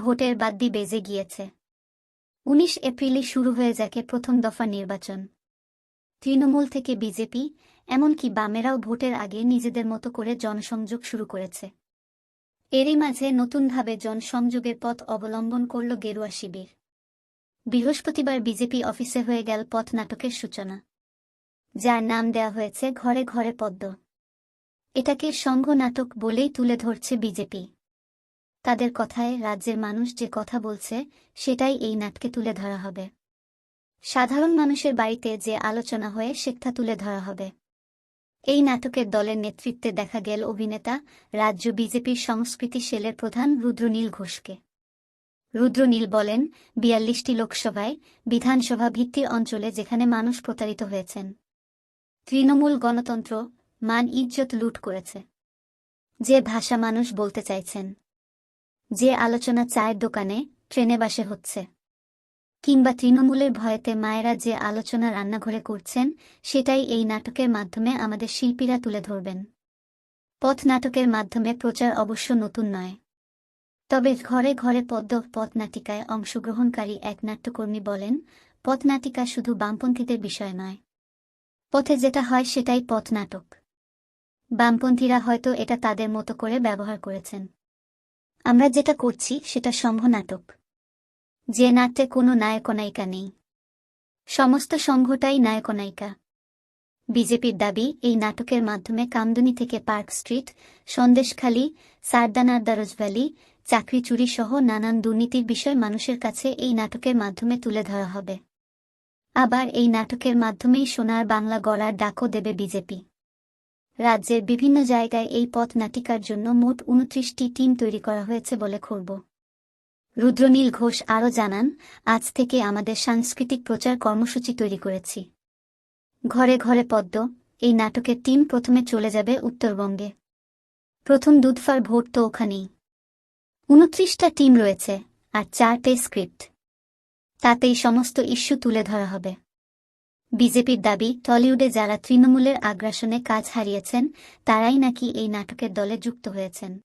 ভোটের বাদ্যি বেজে গিয়েছে। উনিশ এপ্রিলে শুরু হয়ে যাকে প্রথম দফা নির্বাচন। তৃণমূল থেকে বিজেপি, এমনকি বামেরাও ভোটের আগে নিজেদের মতো করে জনসংযোগ শুরু করেছে। এরই মাঝে নতুনভাবে জনসংযোগের পথ অবলম্বন করল গেরুয়া শিবির। বৃহস্পতিবার বিজেপি অফিসে হয়ে গেল পথ নাটকের সূচনা। যার নাম দেয়া হয়েছে ঘরে ঘরে পদ্ম। এটাকে সংঘ নাটক বলেই তুলে ধরছে বিজেপি। তাদের কথায় রাজ্যের মানুষ যে কথা বলছে, সেটাই এই নাটকে তুলে ধরা হবে। সাধারণ মানুষের বাড়িতে যে আলোচনা হয়ে সেটা তুলে ধরা হবে। এই নাটকের দলের নেতৃত্বে দেখা গেল অভিনেতা, রাজ্য বিজেপির সংস্কৃতি সেলের প্রধান রুদ্রনীল ঘোষকে। রুদ্রনীল বলেন, বিয়াল্লিশটি লোকসভায় বিধানসভা ভিত্তির অঞ্চলে যেখানে মানুষ প্রতারিত হয়েছেন। তৃণমূল গণতন্ত্র মান ইজ্জত লুট করেছে। যে ভাষা মানুষ বলতে চাইছেন। যে আলোচনা চায়ের দোকানে, ট্রেনে বাসে হচ্ছে। কিংবা তৃণমূলের ভয়েতে মায়েরা যে আলোচনা রান্নাঘরে করছেন, সেটাই এই নাটকের মাধ্যমে আমাদের শিল্পীরা তুলে ধরবেন। পথ নাটকের মাধ্যমে প্রচার অবশ্য নতুন নয়। তবে ঘরে ঘরে পদ্ম পথনাটিকায় অংশগ্রহণকারী এক নাট্যকর্মী বলেন, পথনাটিকা শুধু বামপন্থীদের বিষয় নয়। পথে যেটা হয় সেটাই পথ নাটক। বামপন্থীরা হয়তো এটা তাদের মতো করে ব্যবহার করেছেন। আমরা যেটা করছি সেটা সম্ভ নাটক। যে নাট্যে কোনো নায়কনায়িকা নেই। সমস্ত সংঘটাই নায়কনায়িকা। বিজেপির দাবি, এই নাটকের মাধ্যমে কামদুনি থেকে পার্ক স্ট্রিট, সন্দেশখালী সারদানার দারজ ভ্যালি, চাকরি চুরি সহ নানান দুর্নীতির বিষয় মানুষের কাছে এই নাটকের মাধ্যমে তুলে ধরা হবে। আবার এই নাটকের মাধ্যমেই সোনার বাংলা গড়ার ডাকও দেবে বিজেপি। রাজ্যের বিভিন্ন জায়গায় এই পথ নাটিকার জন্য মোট উনত্রিশটি টিম তৈরি করা হয়েছে বলে খবর। রুদ্রনীল ঘোষ আরও জানান, আজ থেকে আমাদের সাংস্কৃতিক প্রচার কর্মসূচি তৈরি করেছি। ঘরে ঘরে পদ্ম, এই নাটকের টিম প্রথমে চলে যাবে উত্তরবঙ্গে। প্রথম দুধফার ভোট তো ওখানেই। উনত্রিশটা টিম রয়েছে, আর চারটে স্ক্রিপ্ট। তাতেই সমস্ত ইস্যু তুলে ধরা হবে। বিজেপির দাবি, টলিউডে যারা তৃণমূলের আগ্রাসনে কাজ হারিয়েছেন, তারাই নাকি এই নাটকের দলে যুক্ত হয়েছেন।